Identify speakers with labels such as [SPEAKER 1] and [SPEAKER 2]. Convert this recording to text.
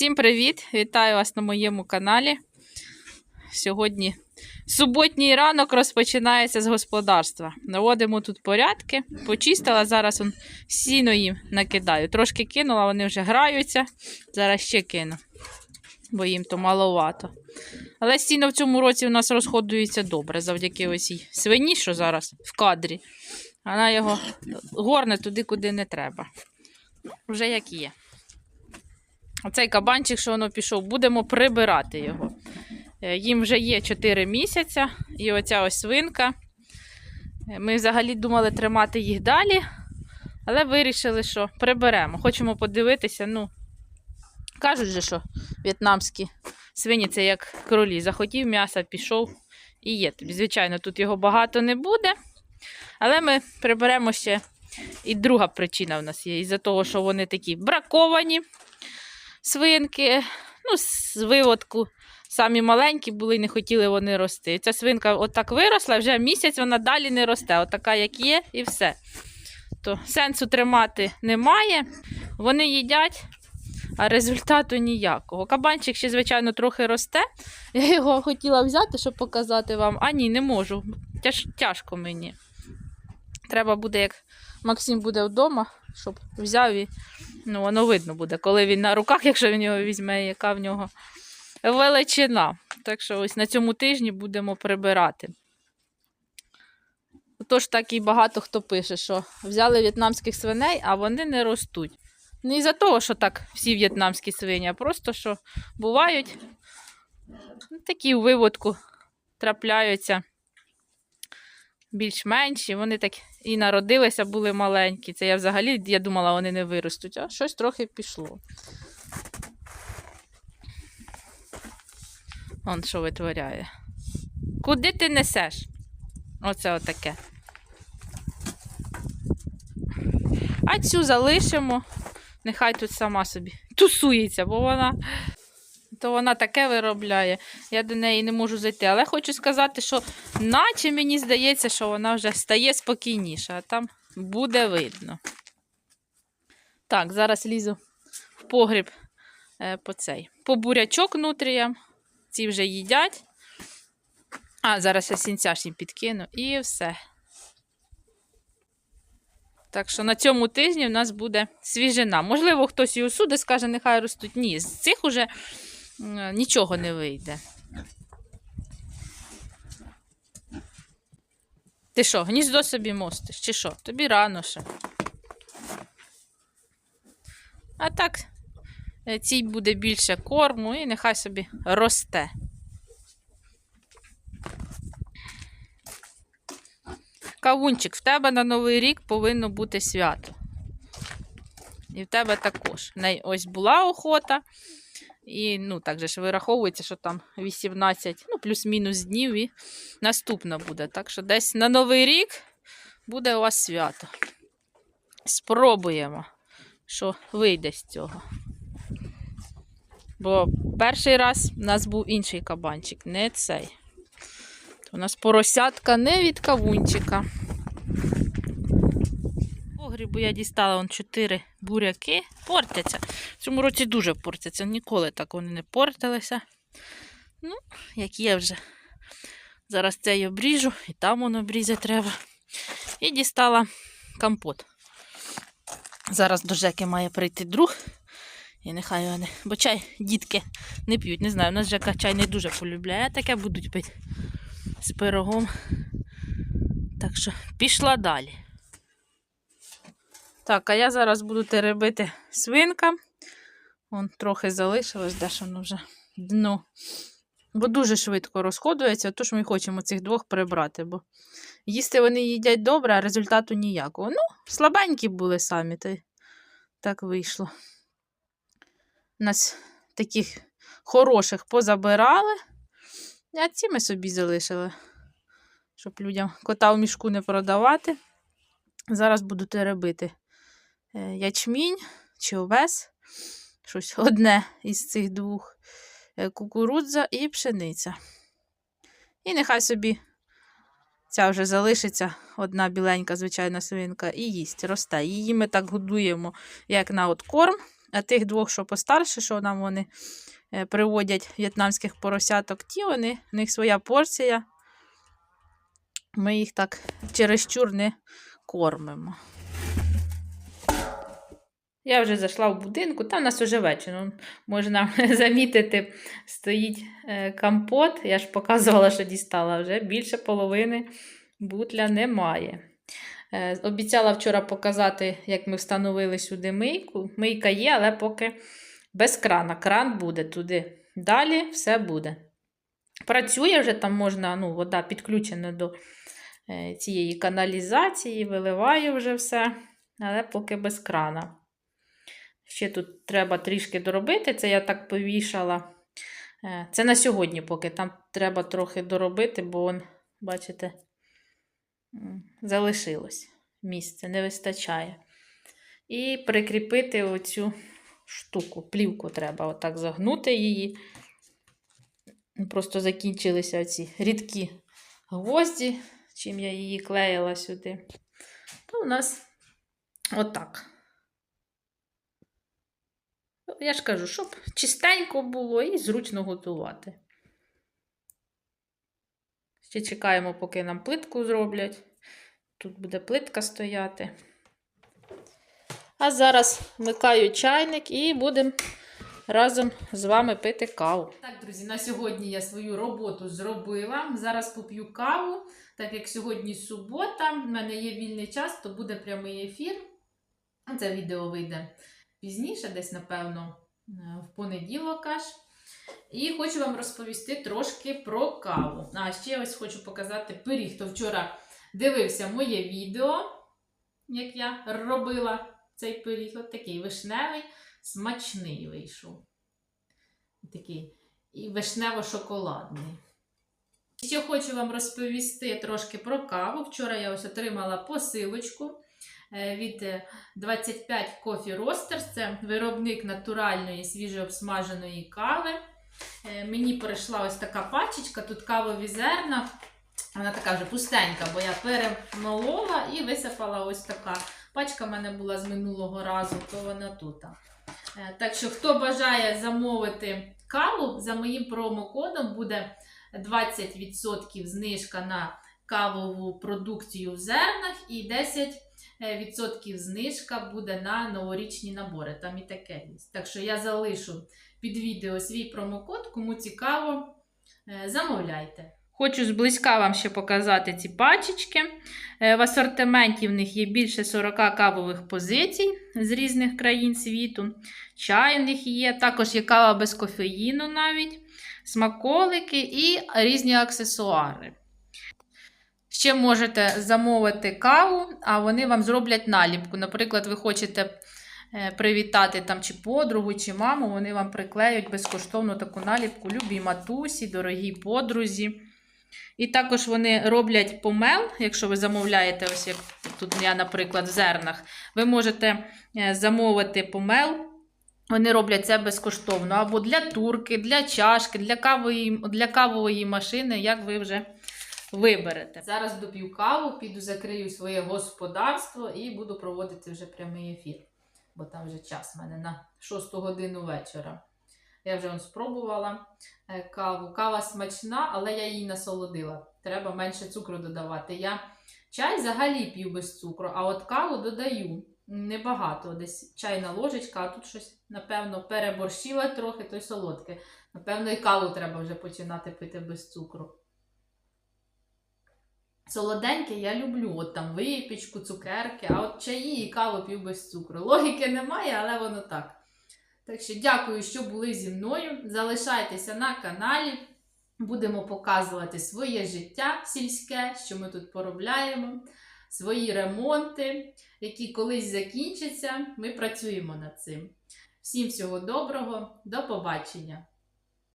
[SPEAKER 1] Всім привіт! Вітаю вас на моєму каналі. Сьогодні суботній ранок розпочинається з господарства. Наводимо тут порядки. Почистила, зараз он сіно їм накидаю. Трошки кинула, вони вже граються. Зараз ще кину, бо їм то маловато. Але сіно в цьому році у нас розходується добре завдяки ось свині, що зараз в кадрі. Вона його горне туди, куди не треба. Вже як є. Оцей кабанчик, що воно пішов, будемо прибирати його. Е, Їм вже є 4 місяці, і оця ось свинка. Е, Ми взагалі думали тримати їх далі, але вирішили, що приберемо. Хочемо подивитися. Ну, кажуть же, що в'єтнамські свині це як кролі. Захотів м'яса, пішов і є. Звичайно, тут його багато не буде. Але ми приберемо ще. І друга причина в нас є. Із-за того, що вони такі браковані свинки, ну, з виводку. Самі маленькі були і не хотіли вони рости. Ця свинка отак виросла, вже місяць вона далі не росте. Отака, як є, і все. То сенсу тримати немає. Вони їдять, а результату ніякого. Кабанчик ще, звичайно, трохи росте. Я його хотіла взяти, щоб показати вам. А ні, не можу. Тяж, тяжко мені. Треба буде, як Максим буде вдома, щоб взяв і ну, воно видно буде, коли він на руках, якщо він його візьме, яка в нього величина. Так що ось на цьому тижні будемо прибирати. Тож так і багато хто пише, що взяли в'єтнамських свиней, а вони не ростуть. Не із-за того, що так всі в'єтнамські свині, а просто що бувають ну, такі у виводку трапляються більш-менші. Вони так і народилися, були маленькі. Це я взагалі я думала, вони не виростуть, а щось трохи пішло. Он що витворяє. Куди ти несеш? Оце отаке. А цю залишимо. Нехай тут сама собі тусується, бо вона то вона таке виробляє. Я до неї не можу зайти. Але хочу сказати, що наче мені здається, що вона вже стає спокійніша, а там буде видно. Так, зараз лізу в погріб е, по цей. По бурячок нутріям. Ці вже їдять. А, зараз я сінця ж їм підкину і все. Так що на цьому тижні в нас буде свіжина. Можливо, хтось і усуде скаже, нехай ростуть. Ні, з цих уже нічого не вийде. Ти що, гніздо собі мостиш? Чи що? Тобі рано ще. А так, е, цій буде більше корму і нехай собі росте. Кавунчик, в тебе на Новий рік повинно бути свято. І в тебе також. Ось була охота. І ну, так же ж вираховується, що там 18, ну, плюс-мінус днів і наступна буде. Так що десь на Новий рік буде у вас свято. Спробуємо, що вийде з цього. Бо перший раз у нас був інший кабанчик, не цей. У нас поросятка не від кавунчика. Погрібу я дістала вон 4 буряки. Портяться. В цьому році дуже портяться. Ніколи так вони не портилися. Ну, як є вже. Зараз цей обріжу, і там воно обрізати треба. І дістала компот. Зараз до Жеки має прийти друг. І нехай вони. Бо чай дітки не п'ють. Не знаю, у нас Жека чай не дуже полюбляє, таке будуть пити з пирогом. Так що пішла далі. Так, а я зараз буду теребити свинка. Вон трохи залишилось, де ж воно вже дно. Бо дуже швидко розходується, тож ми хочемо цих двох прибрати, бо їсти вони їдять добре, а результату ніякого. Ну, слабенькі були самі, та й так вийшло. У Нас таких хороших позабирали. А ці ми собі залишили, щоб людям кота в мішку не продавати. Зараз буду теребити ячмінь чи овес. Щось одне із цих двох е, кукурудза і пшениця. І нехай собі ця вже залишиться одна біленька, звичайна свинка, і їсть, росте. Її ми так годуємо, як на от корм. А тих двох, що постарше, що нам вони е, приводять в'єтнамських поросяток, ті вони, в них своя порція. Ми їх так чересчур не кормимо. Я вже зайшла в будинку, там у нас уже вечір. ну, Можна замітити, стоїть е, компот. Я ж показувала, що дістала вже більше половини бутля немає. Е, Обіцяла вчора показати, як ми встановили сюди мийку. Мийка є, але поки без крана. Кран буде туди. Далі все буде. Працює вже там можна, ну, вода підключена до е, цієї каналізації, виливаю вже все, але поки без крана. Ще тут треба трішки доробити, це я так повішала. Е, Це на сьогодні, поки там треба трохи доробити, бо, он, бачите, залишилось місце, не вистачає. І прикріпити оцю штуку, плівку треба отак загнути її. Просто закінчилися ці рідкі гвозді, чим я її клеїла сюди. То у нас отак. Я ж кажу, щоб чистенько було і зручно готувати. Ще чекаємо, поки нам плитку зроблять. Тут буде плитка стояти. А зараз вмикаю чайник і будемо разом з вами пити каву. Так, друзі, на сьогодні я свою роботу зробила. Зараз поп'ю каву. Так як сьогодні субота, в мене є вільний час, то буде прямий ефір. Це відео вийде пізніше, десь, напевно, е, в понеділок аж. І хочу вам розповісти трошки про каву. А ще ось хочу показати пиріг. Хто вчора дивився моє відео, як я робила цей пиріг. От такий вишневий, смачний вийшов. Такий вишнево-шоколадний. Ще хочу вам розповісти трошки про каву. Вчора я ось отримала посилочку від е, 25 Coffee Roasters. Це виробник натуральної свіжообсмаженої кави. Е, Мені прийшла ось така пачечка, тут кавові зерна. Вона така вже пустенька, бо я перемолола і висипала ось така. Пачка в мене була з минулого разу, то вона тут. Е, Так що, хто бажає замовити каву, за моїм промокодом буде 20% знижка на кавову продукцію в зернах і 10% знижка буде на новорічні набори. Там і таке є. Так що я залишу під відео свій промокод, кому цікаво, е, замовляйте. Хочу зблизька вам ще показати ці пачечки. Е, В асортименті в них є більше 40 кавових позицій з різних країн світу. Чай в них є, також є кава без кофеїну навіть, смаколики і різні аксесуари. Ще можете замовити каву, а вони вам зроблять наліпку. Наприклад, ви хочете е, привітати там чи подругу, чи маму, вони вам приклеють безкоштовно таку наліпку любій матусі, дорогій подрузі. І також вони роблять помел, якщо ви замовляєте, ось як тут я, наприклад, в зернах, ви можете е, замовити помел. Вони роблять це безкоштовно. Або для турки, для чашки, для кавової, для кавової машини, як ви вже виберете. Зараз доп'ю каву, піду закрию своє господарство і буду проводити вже прямий ефір. Бо там вже час в мене на 6 годину вечора. Я вже спробувала е, каву. Кава смачна, але я її насолодила. Треба менше цукру додавати. Я чай взагалі п'ю без цукру, а от каву додаю небагато. Десь чайна ложечка, а тут щось, напевно, переборщила трохи, то й солодке. Напевно, і каву треба вже починати пити без цукру. Солоденьке я люблю, от там випічку, цукерки, а от чаї і каву п'ю без цукру. Логіки немає, але воно так. Так що дякую, що були зі мною. Залишайтеся на каналі. Будемо показувати своє життя сільське, що ми тут поробляємо, свої ремонти, які колись закінчаться. Ми працюємо над цим. Всім всього доброго, до побачення!